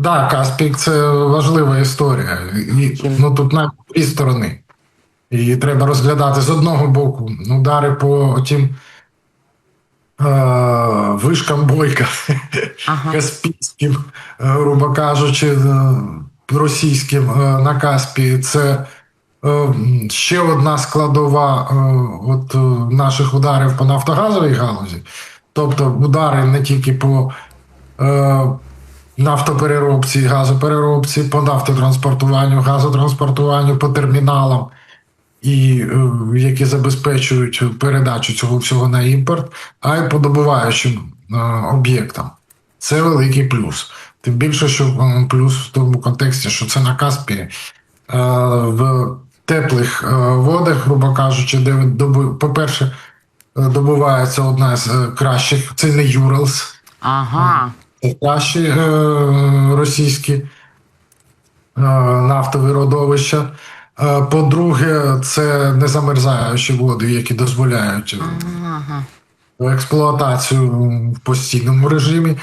Да, Каспік це важлива історія. І, ну тут на дві сторони. І треба розглядати з одного боку удари по тим е, вишкам бойка Ага. Каспійським, е, грубо кажучи, е, російським е, на Каспії. Це е, ще одна складова е, от, наших ударів по нафтогазовій галузі. Тобто удари не тільки по е, нафтопереробці, газопереробці, по нафтотранспортуванню, газотранспортуванню, по терміналам, і, е, які забезпечують передачу цього всього на імпорт, а й по добуваючим е, об'єктам. Це великий плюс. Тим більше, що плюс в тому контексті, що це на Каспії. Е, в теплих е, водах, грубо кажучи, де по-перше, е, добувається одна з е, кращих, це не Юралс, Ага. Кращі е, російські е, нафтові родовища. Е, По-друге, це не замерзаючі води, які дозволяють Ага. експлуатацію в постійному режимі.